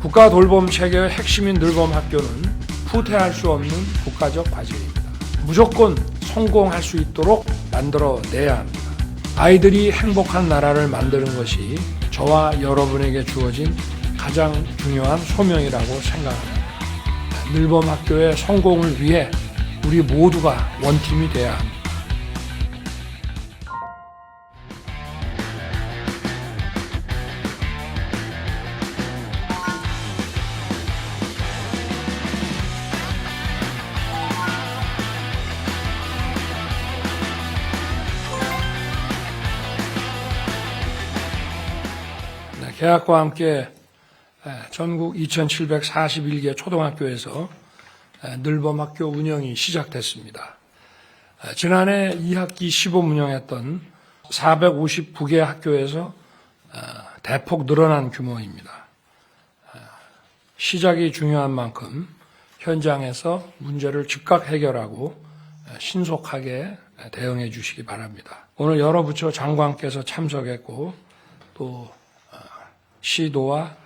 국가 돌봄 체계의 핵심인 늘봄 학교는 후퇴할 수 없는 국가적 과제입니다. 무조건 성공할 수 있도록 만들어 내야 합니다. 아이들이 행복한 나라를 만드는 것이 저와 여러분에게 주어진 가장 중요한 소명이라고 생각합니다. 늘봄 학교의 성공을 위해 우리 모두가 원팀이 돼야 합니다. 네, 개학과 함께 에, 전국 2,741개 초등학교에서 에, 늘범학교 운영이 시작됐습니다. 에, 지난해 2학기 시범 운영했던 459개 학교에서 어, 대폭 늘어난 규모입니다. 어, 시작이 중요한 만큼 현장에서 문제를 즉각 해결하고 에, 신속하게 대응해 주시기 바랍니다. 오늘 여러 부처 장관께서 참석했고 또 시도와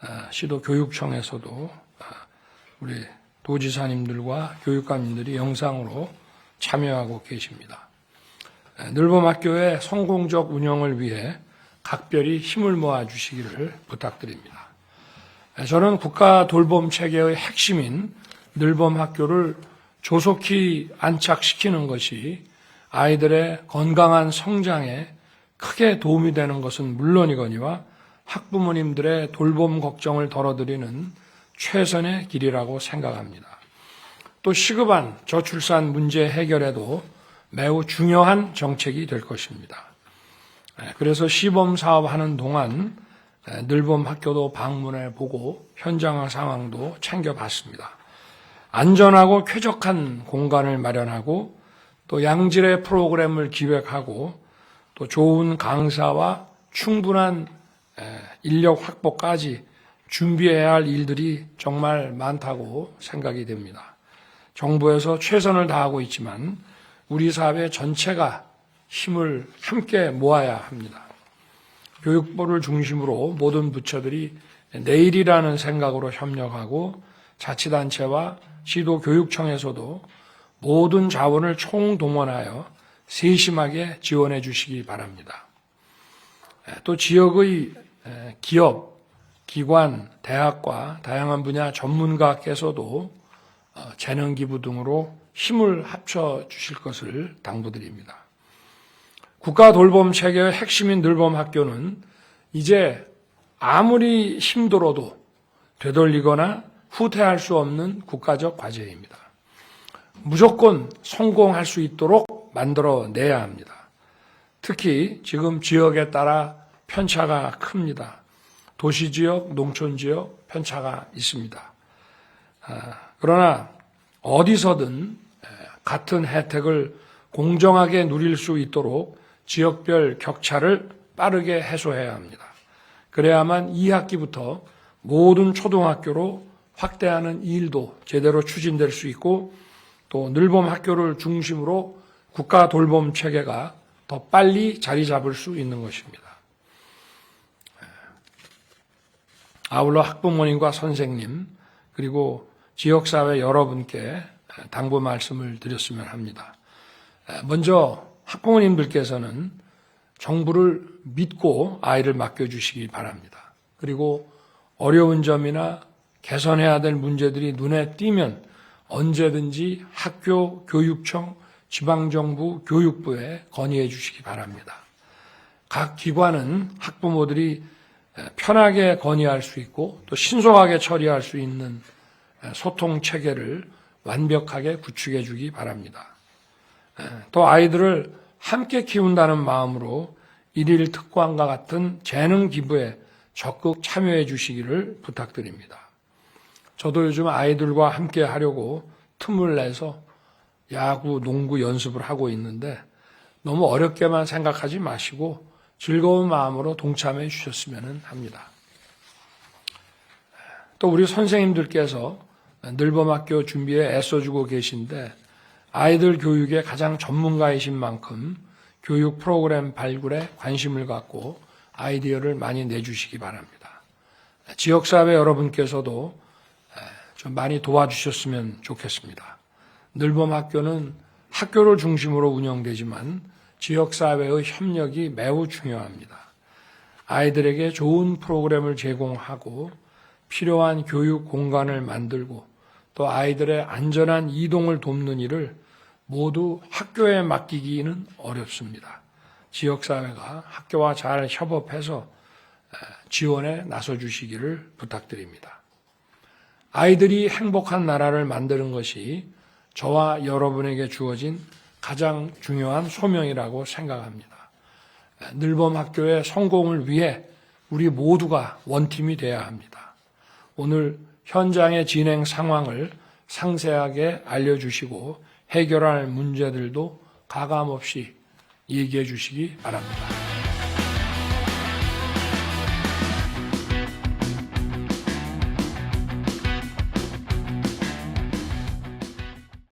아, 시도 교육청에서도 아, 우리 도지사님들과 교육감님들이 영상으로 참여하고 계십니다. 아, 늘봄학교의 성공적 운영을 위해 각별히 힘을 모아 주시기를 부탁드립니다. 저는 국가 돌봄 체계의 핵심인 늘봄학교를 조속히 안착시키는 것이 아이들의 건강한 성장에 크게 도움이 되는 것은 물론이거니와 학부모님들의 돌봄 걱정을 덜어드리는 최선의 길이라고 생각합니다. 또 시급한 저출산 문제 해결에도 매우 중요한 정책이 될 것입니다. 그래서 시범 사업하는 동안 늘봄 학교도 방문해 보고 현장 상황도 챙겨봤습니다. 안전하고 쾌적한 공간을 마련하고 또 양질의 프로그램을 기획하고 또 좋은 강사와 충분한 인력 확보까지 준비해야 할 일들이 정말 많다고 생각이 됩니다. 정부에서 최선을 다하고 있지만 우리 사회 전체가 힘을 함께 모아야 합니다. 교육부를 중심으로 모든 부처들이 내일이라는 생각으로 협력하고 자치단체와 시도교육청에서도 모든 자원을 총동원하여 세심하게 지원해 주시기 바랍니다. 또 지역의 기업, 기관, 대학과 다양한 분야 전문가께서도 어, 재능 기부 등으로 힘을 합쳐 주실 것을 당부드립니다. 국가 돌봄 체계의 핵심인 늘봄 학교는 이제 아무리 힘들어도 되돌리거나 후퇴할 수 없는 국가적 과제입니다. 무조건 성공할 수 있도록 만들어 내야 합니다. 특히 지금 지역에 따라 편차가 큽니다. 도시 지역, 농촌 지역 편차가 있습니다. 아, 그러나 어디서든 같은 혜택을 공정하게 누릴 수 있도록 지역별 격차를 빠르게 해소해야 합니다. 그래야만 2학기부터 모든 초등학교로 확대하는 일도 제대로 추진될 수 있고 또 늘봄 학교를 중심으로 국가 돌봄 체계가 더 빨리 자리 잡을 수 있는 것입니다. 아울러 학부모님과 선생님 그리고 지역사회 여러분께 당부 말씀을 드렸으면 합니다. 먼저 학부모님들께서는 정부를 믿고 아이를 맡겨주시기 바랍니다. 그리고 어려운 점이나 개선해야 될 문제들이 눈에 띄면 언제든지 학교, 교육청, 지방정부, 교육부에 건의해 주시기 바랍니다. 각 기관은 학부모들이 편하게 건의할 수 있고 또 신속하게 처리할 수 있는 소통 체계를 완벽하게 구축해 주기 바랍니다. 또 아이들을 함께 키운다는 마음으로 일일 특광과 같은 재능 기부에 적극 참여해 주시기를 부탁드립니다. 저도 요즘 아이들과 함께 하려고 틈을 내서 야구, 농구 연습을 하고 있는데 너무 어렵게만 생각하지 마시고 즐거운 마음으로 동참해 주셨으면 합니다. 또 우리 선생님들께서 늘범학교 준비에 애써주고 계신데 아이들 교육에 가장 전문가이신 만큼 교육 프로그램 발굴에 관심을 갖고 아이디어를 많이 내주시기 바랍니다. 지역사회 여러분께서도 좀 많이 도와주셨으면 좋겠습니다. 늘봄 학교는 학교를 중심으로 운영되지만 지역사회의 협력이 매우 중요합니다. 아이들에게 좋은 프로그램을 제공하고 필요한 교육 공간을 만들고 또 아이들의 안전한 이동을 돕는 일을 모두 학교에 맡기기는 어렵습니다. 지역사회가 학교와 잘 협업해서 지원에 나서 주시기를 부탁드립니다. 아이들이 행복한 나라를 만드는 것이 저와 여러분에게 주어진 가장 중요한 소명이라고 생각합니다. 늘범 학교의 성공을 위해 우리 모두가 원팀이 되어야 합니다. 오늘 현장의 진행 상황을 상세하게 알려주시고 해결할 문제들도 가감없이 얘기해 주시기 바랍니다.